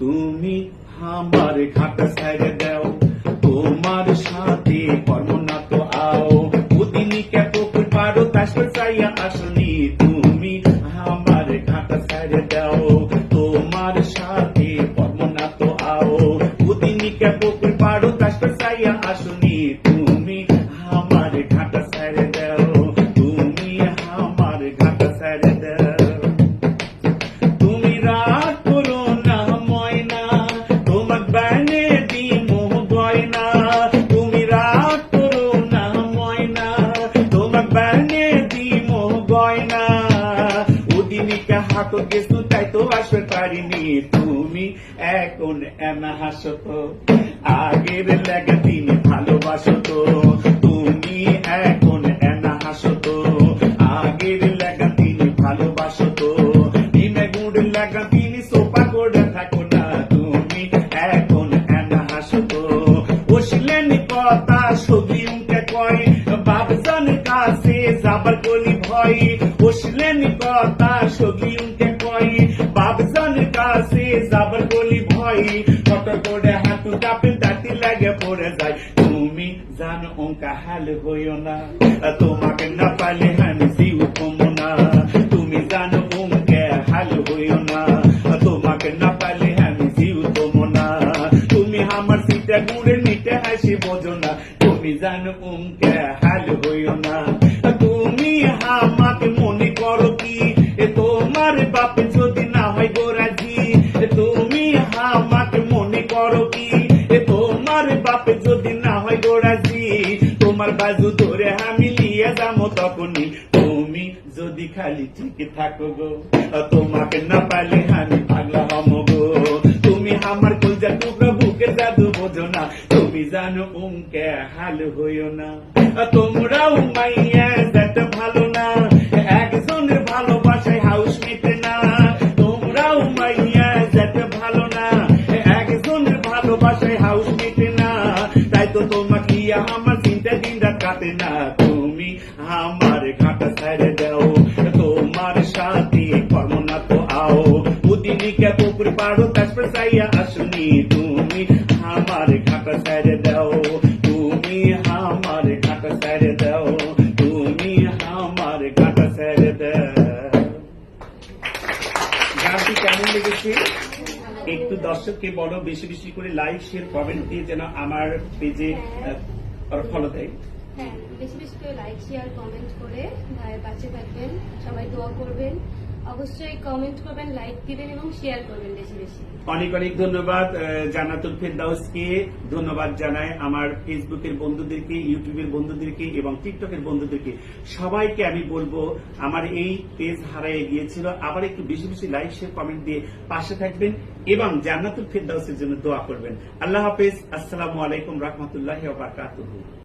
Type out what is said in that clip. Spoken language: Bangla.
তুমি আমার ঘাট সাইড দাও, তোমার সাথে কর্ম তো আও। উদিনী কে পুকুর পারো তাসল চাইয়া আসনি, তুমি আমার ঘাট সাইড দাও, তোমার সাথে কর্ম তো আও। উদিনী কে পুকুর পারো তাসল চাইয়া আসনি হাত গেছু, তাই তো আসতে পারিনি। তুমি এখন এনা হাসো তো, আগের লেগে তিনি ভালোবাসো তো। তুমি এখন এনা হাসো তো, আগের লেগা তিনি ভালোবাসো তো। দিনে গুড় লাগা তিনি সোপা করে থাকো না। তুমি এখন এনা হাসো তো। বসলেন কথা উঠে কয় বাবজন কাছে যাবার কলি ভয় বসলেন কথা সবি উঠে কয় কাছে যাবার কলি ভয়। কত করে হাঁটু কাপে দাঁতি লাগে পড়ে যায়। তুমি জানো অঙ্কা হাল হইও না। তোমাকে না পালে আমি জিউ তুমি জানো অঙ্কে হাল হইও না। তোমাকে না পালে আমি জিউ তুমি আমার সিটা গুড়ে নিতে হাসি বোঝো না। তুমি জানো অঙ্কে হাল হইও না। তুমি আমাকে মনে করো কি? এ তোমার বাপ যদি না হয় গোরাজি তুমি আমাকে মনে করো কি? এ তোমার বাপ যদি না হয় গোরাজি তোমার বাজু ধরে আমি নিয়ে যাব তখনই। তুমি যদি খালি ঠিক থাকো গো, তোমাকে না পালে আমি পাগলা উমকে হাল হইও না। তোমরাও মাইয়া ভালো না। একজনের ভালোবাসায় হাউস মিটে না। তোমরাও মাইয়া ভালো না। হাউস না। তাই তো আমার চিন্তা কাটে না। তুমি আমার ঘাটা ছেড়ে দাও। তোমার সাথে কর্ম না তো আও। পুকুর পাড়ো চাইয়া আসনি। তুমি আমার ঘাটা ছেড়ে ছেড়ে দাও। তুমি একটু দর্শককে বড় বেশি বেশি করে লাইক শেয়ার কমেন্ট দিয়ে যেন আমার পেজে ফলো দেয়। হ্যাঁ বেশি বেশি করে লাইক শেয়ার কমেন্ট করে ভাইয়ের থাকবেন। সবাই দোয়া করবেন। অবশ্যই কমেন্ট করবেন লাইক দিবেন এবং শেয়ার করবেন বেশি বেশি। অনেক অনেক ধন্যবাদ জান্নাতুল ফেরদাউসকে। ধন্যবাদ জানাই আমার ফেসবুকের বন্ধুদেরকে, ইউটিউবের বন্ধুদেরকে এবং টিকটকের বন্ধুদেরকে। সবাইকে আমি বলব, আমার এই পেজ হারাই গিয়েছিল। আবার একটু বেশি বেশি লাইক শেয়ার কমেন্ট দিয়ে পাশে থাকবেন এবং জান্নাতুল ফেরদাউসের জন্য দোয়া করবেন। আল্লাহ হাফেজ, আসসালামু আলাইকুম রহমতুল্লাহ বারকাতুহু।